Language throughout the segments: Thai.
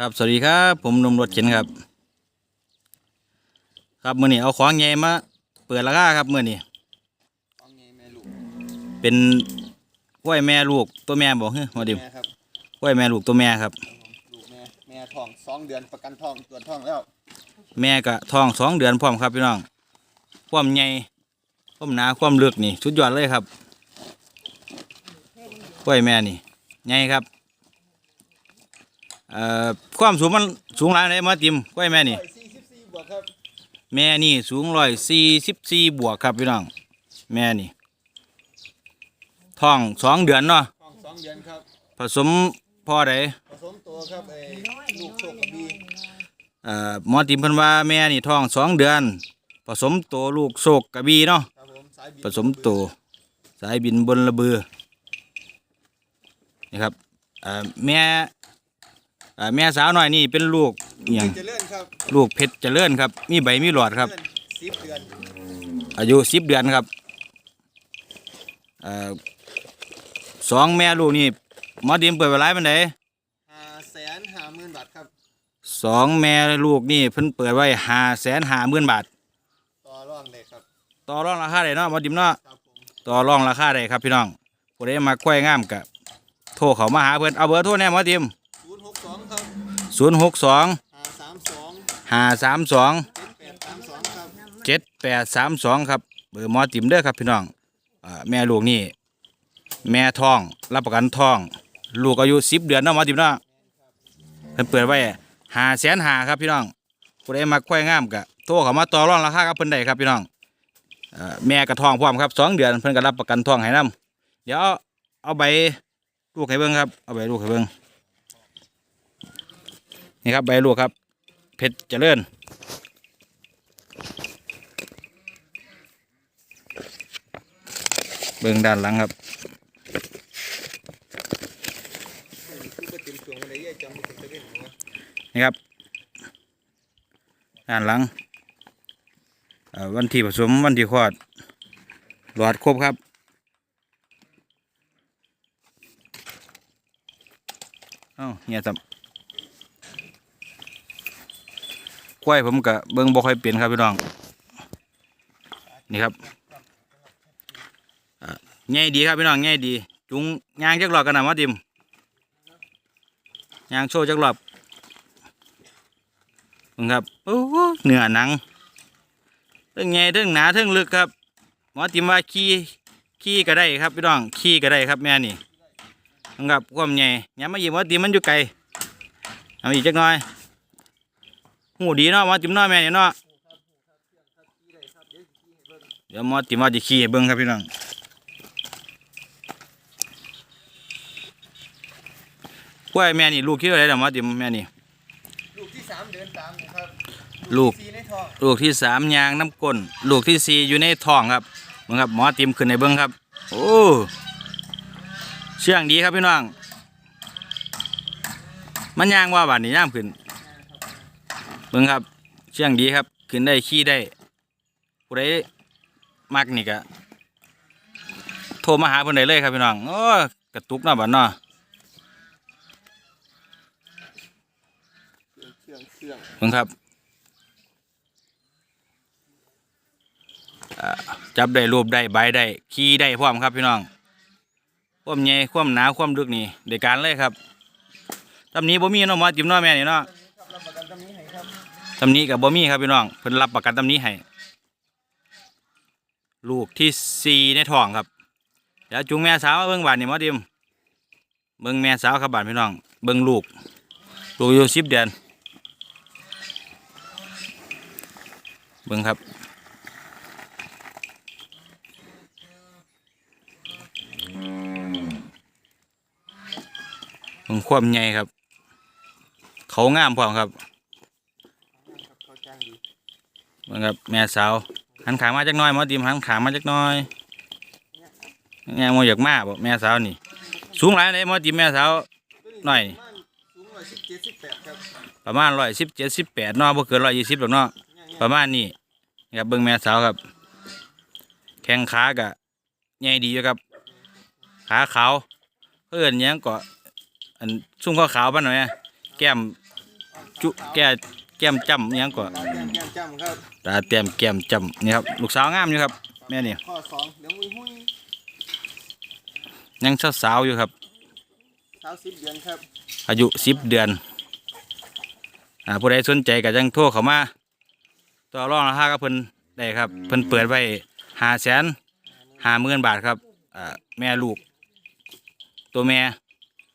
ครับสวัสดีครับ ผมหนมรถเข็นครับ ครับมื่อนี้เอาของใหญ่มาเปิดราคาครับมื่อนี้ฟังไงแม่ลูกเป็นกล้วยแม่ลูกตัวแม่บอกเฮ้ยมาดิมแม่ครับกล้วยแม่ลูกตัวแม่ครับลูกแม่แม่ท้องสองเดือนประกันท้องตรวจท้องแล้ว แม่กะท้องสองเดือนพร้อมครับพี่น้องความใหญ่ความหนาความลึกนี่สุดยอดเลยครับกล้วยแม่นี่ใหญ่ครับ เอ่อความสูงมันสูงหลายไหนมาติมกล้วยแม่นี่ร้อยสี่สิบสี่บวกครับแม่นี่สูงร้อยสี่สิบสี่บวกครับพี่น้อง แม่นี่ท้องสองเดือนเนาะท้องสองเดือนครับผสมพ่อใดผสมตัวครับไอ้ลูกโชคกระบีเอ่อหมอติมเพิ่นว่าแม่นี่ท้องสองเดือน ผสมตัวลูกโศกกระบี่เนาะครับผมสายบินผสมตัวสายบินบนระเบือนี่ครับเอ่อแม่เอ่อแม่สาวน้อยนี่เป็นลูกอหย่างเจะเลื่อนครับลูกเพชรเจริญครับ มีใบมีหลอดครับ สิบเดือนอายุสิบเดือนครับเอ่อสองแม่ลูกนี่หมอดิมเปิดไว้หลายปันไดห้าแสนห้าหมื่นบาทครับ สองแม่ลูกนี่เพิ่นเปิดไว้ห้าแสนห้าหมื่นบาท ต่อร่องเลยครับ ต่อรองราคาได้เนาะหมอดิมเนาะ ครับผมต่อรองราคาได้ครับพี่น้องผู้ใดมาควายงามกะโทรเขามาหาเพิ่นเอาเบอร์โทรแน่หมอดิม ศูนย์หกสองครับ ศูนย์หกสองห้าสามสองห้าสามสองเจ็ดแปดสามสองครับ เจ็ดแปดสามสองครับเบอร์หมอติมเด้อครับพี่น้องอ่าแม่ลูกนี่แม่ท้องรับประกันท้อง ลูกอายุสิบเดือนเนาะหมอติมเนาะเพิ่นเปิดไว้ห้าแสนห้าครับพี่น้องผู้ใดมาควายงามกะโทรเขามาต่อรองราคากับเพิ่นได้ครับพี่น้องเอ่อแม่กระท้องพร้อมครับสองเดือนเพิ่นก็รับประกันท้องให้นํเดี๋ยวเอาใบลูกให้เบิ่งครับเอาใบลูกให้เบิ่ง นี่ครับใบลูกครับ เพชรเจริญเบิ่งด้านหลังครับนี่ครับด้านหลังวันที่ผสมวันที่คลอดหลอดครบครับเอ้าเนี่ยสับก ล้วยผมกะเบิ่งบ่ค่อยเปลี่ยนครับพี่น้อง นี่ครับง่ายดีครับพี่น้องง่ายดี จุงยางจักรอบกันนะมาดิมยางโชว์จักรอบมึงครับโอ้โหนือหนังเรื่องไงเรื่องหนาเรื่องลึกครับหมอติมว่าขี้ขี้ก็ได้ครับพี่น้องขี้ก็ได้ครับแม่นี่มึงครับความใหญ่ย้ำมาหยิบหมอติมมันอยู่ไกลเอาอีกจักหน่อย หูดีเนาะหมอติมเนาะแม่นี่เนาะเดี๋ยวหมอติมว่าจะขี้ให้เบิ้งครับพี่น้องกล้วยแม่นี่ลูกคิดอะไรเด้อหมอติมแม่นี่ลูกที่สามเดือนตามนะครับลูกที่สี่ในท้องลูกที่สามยางน้ำก้นลูกที่สี่อยู่ในท้องครับเบิ่งครับหมอติมขึ้นในเบิ้งครับ โอ้เชื่องดีครับพี่น้องมันยางว่าบาดนี้ย่ามขึ้น เบิ่งครับ เชื่องดีครับ ขึ้นได้ขี้ได้ผู้ใดมักนี่ก็โทรมาหาเพิ่นได้เลยครับพี่น้องโอ้กระตุกเนาะบัดเนาะเครื่องเพื่องเบิ่งครับจับได้รูปได้ใบได้ขี้ได้พร้อมครับพี่น้องความใหญ่ความหนาความลึกนี่เดการเลยครับตำหนี้บ่มีนาะหมอจิ้มเนาะแม่นี่เนาะ ตำนี้กับบ่มีครับพี่น้องเพิ่นรับประกันตำนี้ให้ลูกที่สี่ในท้องครับเดี๋ยวจูงแม่สาวเบิ่งบาดนี่มอจิ้มเบิ่งแม่สาวครับบาดพี่น้อง เบิ่งลูกลูกอยู่สิบเดือนเบิ่งครับเบิ่งความใหญ่ครับ เขางามพร้อมครับ เขาจ้างดีเบิ่งครับแม่สาวหันขามาจักน้อยหมอติมหันขามาจักน้อยแง่โมอยากมาบ่แม่สาวนี่ สูงหลายเลยหมอติมแม่สาวหน่อยประมาณร้อยสิบเจ็ดสิบแปดนาะบ่เกินร้อยยี่สิบหรอกเนาะประมาณนี้ครับเบิ่งแม่สาวครับ แข้งขากะใหญ่ดีอยู่ครับ ขาขาวเพื่อนยังก็อันชุ่มขาวๆปานหน่อยแก้มจุแก้ แก้มจ้ำอิหยังก็ตาแก้มแก้มจ้ำครับตาเตรียมแก้มจ้ำนี่ครับลูกสาวงามอยู่ครับ แม่นี่ข้อสองเดี๋ยวมุ้ยหุ้ยยังสาวๆอยู่ครับเท้าสิบเดือนครับ อายุสิบเดือนอ่าผู้ใดสนใจก็จังโทรเข้ามาต่อรองราคากับเพิ่นได้ครับเพิ่นเปิดไว้ห้าแสนห้าหมื่นบาทครับอ่าแม่ลูก ตัวแม่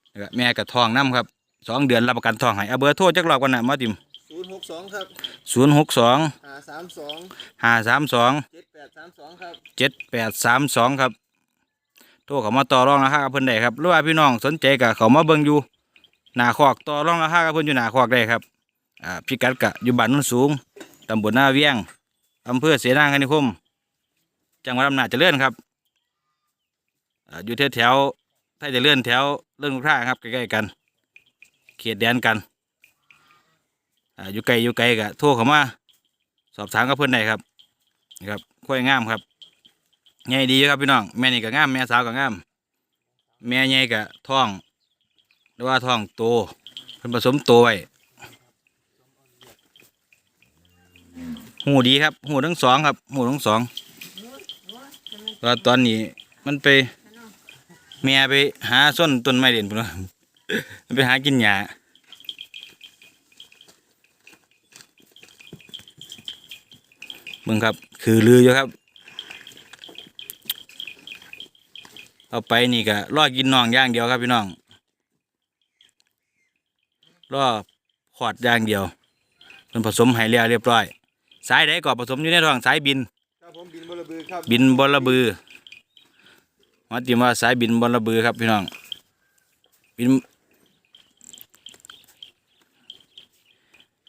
แล้วก็แม่กับทองน้ำครับสองเดือนรับประกันทองให้เอาเบอร์โทรจักรอบกันนะมาติมศู นย์หกสองครับศูนย์หกสองหาสามสองห้าสามสองเจ็ดแปดสามสองครับเจ็ดแปดสามสองครับโทรเข้ามาต่อรองราคากับเพิ่นได้ครับหรือว่าพี่น้องสนใจก็เขามาเบิ่งอยู่หน้าคอกต่อรองราคากับเพิ่นอยู่หน้าคอกได้ครับอ่าพิกัดกะอยู่บ้านโนุ่นสูงตำบลหน้าเวียงอำเภอเสนางคณิคม จังหวัดอำนาจเจริญครับอ่าอยู่แถวแถวๆไทยเจริญแถวเรื่องลูกค้าครับใกล้ๆกัน เขตแดนกัน อ่าอยู่ไกลอยู่ไกลก็โทรเข้ามาสอบถามกับเพิ่อนได้ครับนี่ครับค่อยงามครับใหญ่ดีครับพี่น้องแม่นี่ก็งามแม่สาวก็งามแม่ใหญ่ก็ท้องหรือว่าท้องโตเพิ่นผสมโตไว้หูดีครับหูทั้งสองครับหูทั้งสองตอนตอนนี้มันไปแม่ไปหาส้นต้นไม้เด่นพุ่นะมันไปหากินหญ้า มึงครับ คือลืออยู่ครับ เอาไปนี่ก็รอกินน่องอย่างเดียวครับพี่น้องรอขอดอย่างเดียวมันผสมให้แล้วเรียบร้อย สายใดก็ผสมอยู่ในท้องสายบินครับผมบินบลบือครับบินบอระบือมาติว่าสายบินบอระบือครับพี่น้องบิน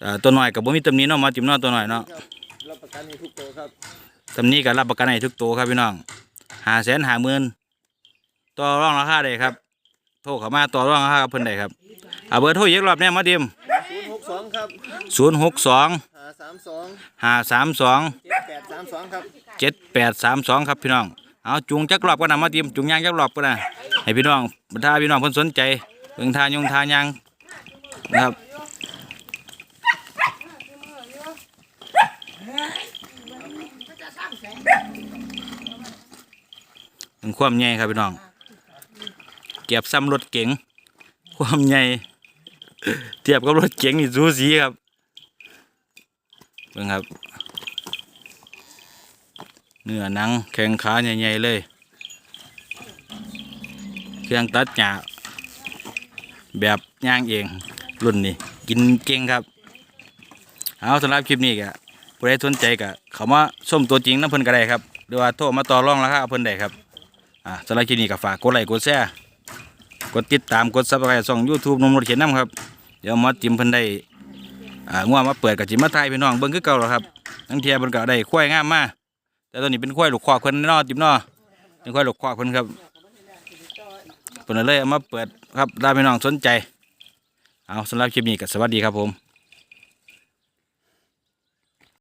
อ่าตัวหน่อยกับบ่มีตำหนี้เนาะมาติมเนาะตัวหน่อยเนาะครับรับประ กันให้ทุกตัวครับตำหนี้ก็รับประกันให้ทุกตัวครับพี่น้องหาแสนหาหมื่นต่อรองราคาได้ครับ โทรเข้ามาต่อรองราคากับเพิ่นได้ครับเอาเบอร์โทรอีกรอบเนี่ยมาดิมศูนย์หกสองครับศูนย์หกสองหาสามสองห้าสามสองเจ็ดแปดสามสองครับเจ็ดแปดสามสองครับพี่น้องเอาจุงจักรอบกันนะมาดิมจุงยางจักรอบกันนะให้พี่น้องถ้าพี่น้องเพิ่นสนใจเบิ่งทานยงทานยางนะครับ เป็นความใหญ่ครับพี่น้อง เก็บซ้ำรถเก๋ง ความใหญ่ เทียบกับรถเก๋งนี่สูสีครับเบิ่งครับ เนื้อหนังแข้งขาใหญ่ๆเลย เครื่องตัดหญ้าแบบย่างเองรุ่นนี้ กินเก่งครับ เอาสำหรับคลิปนี้ก็ ผู้ใดสนใจก็เขามาชมตัวจริงน้ำเพิ่นก็ได้ครับหรือว่าโทรมาต่อรองราคาเพิ่นได้ครับอ่าสำหรับคลิปนี้ก็ฝากกดไลค์กดแชร์กดติดตามกดซับสไครต์ช่องยูทูบนมรถเขียนน้ำครับเดี๋ยวมาจิ้มเพิ่นได้อ่าง่วงมาเปิดกับจิ้มมาไทยพี่น้องเบิ่งคือเก่าแล้วครับทั้งเทียเพิ่นก็ได้ควายงามมาแต่ตัวนี้เป็นควายลูกคอเพิ่นนอจิ้มนอเป็นควายลูกคอเพิ่นครับเพิ่นเลยเอามาเปิดครับถ้าพี่น้องสนใจเอาสำหรับคลิปนี้ก็สวัสดีครับผม